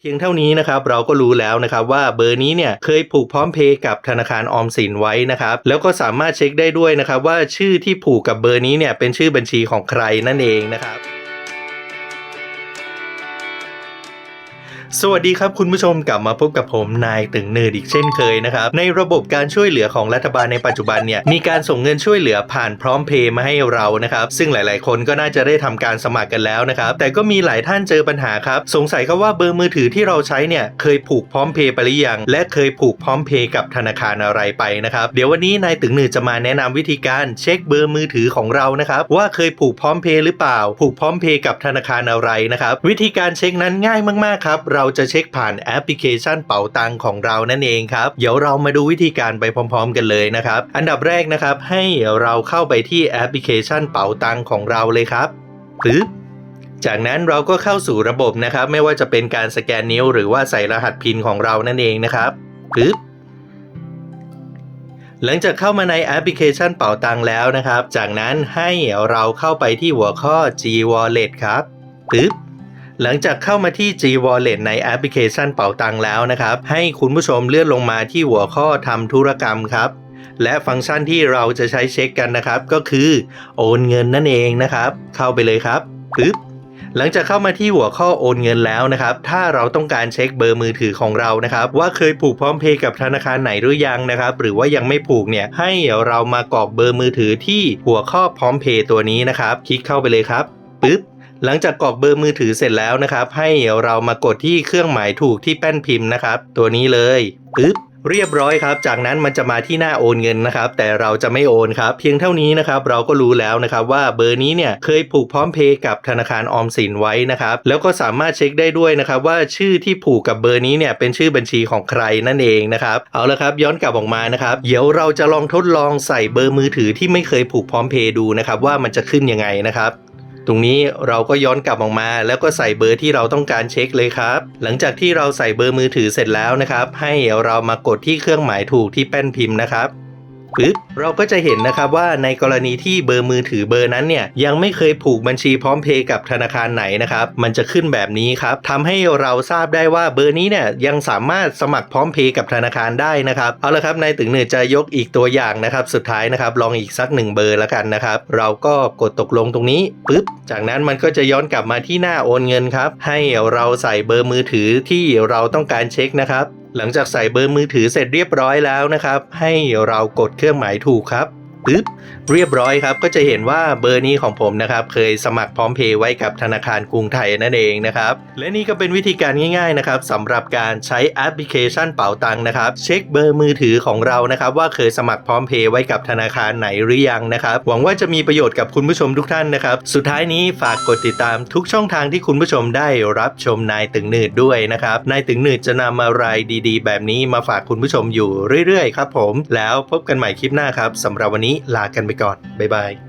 เพียงเท่านี้นะครับเราก็รู้แล้วนะครับว่าเบอร์นี้เนี่ยเคยผูกพร้อมเพย์กับธนาคารออมสินไว้นะครับแล้วก็สามารถเช็คได้ด้วยนะครับว่าชื่อที่ผูกกับเบอร์นี้เนี่ยเป็นชื่อบัญชีของใครนั่นเองนะครับ สวัสดีครับคุณผู้ชมกลับมาพบกับผมนายตึงเนิร์ดอีกเช่นเคยนะครับในระบบการช่วยเหลือของรัฐบาลในปัจจุบันเนี่ยมีการส่งเงินช่วยเหลือผ่านพร้อมเพย์มาให้เรานะครับซึ่งหลาย ๆ คนก็น่าจะได้ทำการสมัครกันแล้วนะครับแต่ก็มีหลายท่านเจอปัญหาครับสงสัยครับว่าเบอร์มือถือที่เราใช้เนี่ยเคยผูกพร้อมเพย์ไปหรือยังและเคยผูกพร้อมเพย์กับธนาคารอะไรไปนะครับเดี๋ยววันนี้นายตึงเนิร์ดจะมาแนะนำวิธีการเช็คเบอร์มือถือของเรานะครับว่าเคยผูกพร้อมเพย์หรือเปล่า ผูกพร้อมเพย์กับธนาคารอะไรนะครับวิธีการเช็คนั้นง่ายมาก ๆ ครับเราจะเช็คผ่านแอปพลิเคชันเป๋าตังของเรานั่นเองครับเดี๋ยวเรามาดูวิธีการไปพร้อม ๆ กันเลยนะครับ อันดับแรกนะครับให้เราเข้าไปที่แอปพลิเคชันเป๋าตังของเราเลยครับปึ๊บจากนั้นเราก็เข้าสู่ระบบนะครับ ไม่ว่าจะเป็นการสแกนนิ้ว หรือว่าใส่รหัสพินของเรานั่นเองนะครับปึ๊บหลังจากเข้ามาในแอปพลิเคชันเป๋าตังแล้วนะครับ จากนั้นให้เราเข้าไปที่หัวข้อ G Wallet ครับปึ๊บ หลังจากเข้ามาที่ G Wallet ในแอปพลิเคชันเป๋าตังแล้วนะครับ ให้คุณผู้ชมเลื่อนลงมาที่หัวข้อทำธุรกรรมครับ และฟังก์ชันที่เราจะใช้เช็คกันนะครับ ก็คือโอนเงินนั่นเองนะครับ เข้าไปเลยครับปึ๊บหลังจากเข้ามาที่หัวข้อโอนเงินแล้วนะครับ ถ้าเราต้องการเช็คเบอร์มือถือของเรานะครับ ว่าเคยผูกพร้อมเพย์กับธนาคารไหนหรือยังนะครับ หรือว่ายังไม่ผูกเนี่ย ให้เรามากรอกเบอร์มือถือที่หัวข้อพร้อมเพย์ตัวนี้นะครับ คลิกเข้าไปเลยครับปึ๊บ หลังจากกรอกเบอร์มือถือเสร็จแล้วนะครับ ให้เรามากดที่เครื่องหมายถูกที่แป้นพิมพ์นะครับ ตัวนี้เลยปึ๊บเรียบร้อยครับ จากนั้นมันจะมาที่หน้าโอนเงินนะครับ แต่เราจะไม่โอนครับ เพียงเท่านี้นะครับ เราก็รู้แล้วนะครับว่าเบอร์นี้เนี่ยเคยผูกพร้อมเพย์กับธนาคารออมสินไว้นะครับ แล้วก็สามารถเช็คได้ด้วยนะครับ ว่าชื่อที่ผูกกับเบอร์นี้เนี่ยเป็นชื่อบัญชีของใครนั่นเองนะครับ เอาละครับ ย้อนกลับออกมานะครับ เดี๋ยวเราจะลองทดลองใส่เบอร์มือถือที่ไม่เคยผูกพร้อมเพย์ดูนะครับว่ามันจะขึ้นยังไงนะครับ ตรงนี้เราก็ย้อนกลับออกมา แล้วก็ใส่เบอร์ที่เราต้องการเช็คเลยครับ หลังจากที่เราใส่เบอร์มือถือเสร็จแล้วนะครับ ให้เรามากดที่เครื่องหมายถูกที่แป้นพิมพ์นะครับ ปึ๊บเราก็จะเห็นนะครับว่าในกรณีที่เบอร์มือถือเบอร์นั้นเนี่ยยังไม่เคยผูกบัญชีพร้อมเพย์กับธนาคารไหนนะครับมันจะขึ้นแบบนี้ครับทำให้เราทราบได้ว่าเบอร์นี้เนี่ยยังสามารถสมัครพร้อมเพย์กับธนาคารได้นะครับเอาละครับนายตึงเนือจะยกอีกตัวอย่างนะครับสุดท้ายนะครับลองอีกสักหนึ่งเบอร์แล้วกันนะครับเราก็กดตกลงตรงนี้ปึ๊บจากนั้นมันก็จะย้อนกลับมาที่หน้าโอนเงินครับให้เราใส่เบอร์มือถือที่เราต้องการเช็คนะครับ หลังจากใส่เบอร์มือถือเสร็จเรียบร้อยแล้วนะครับ ให้เรากดเครื่องหมายถูกครับ ปึ๊บเรียบร้อยครับก็จะเห็นว่าเบอร์นี้ของผมนะครับเคยสมัครพร้อมเพย์ไว้กับธนาคารกรุงไทยนั่นเองนะครับและนี่ก็เป็นวิธีการง่ายๆนะครับสำหรับการใช้แอปพลิเคชันเป๋าตังนะครับเช็คเบอร์มือถือของเรานะครับว่าเคยสมัครพร้อมเพย์ไว้กับธนาคารไหนหรือยังนะครับหวังว่าจะมีประโยชน์กับคุณผู้ชมทุกท่านนะครับสุดท้ายนี้ฝากกดติดตามทุกช่องทางที่คุณผู้ชมได้รับชมนายตึงหนืดด้วยนะครับนายตึงหนืดจะนำอะไรดี ๆ แบบนี้มาฝากคุณผู้ชมอยู่เรื่อยๆครับผมแล้วพบกันใหม่คลิปหน้าครับสำหรับวันนี้ลากันไปก่อน บ๊ายบาย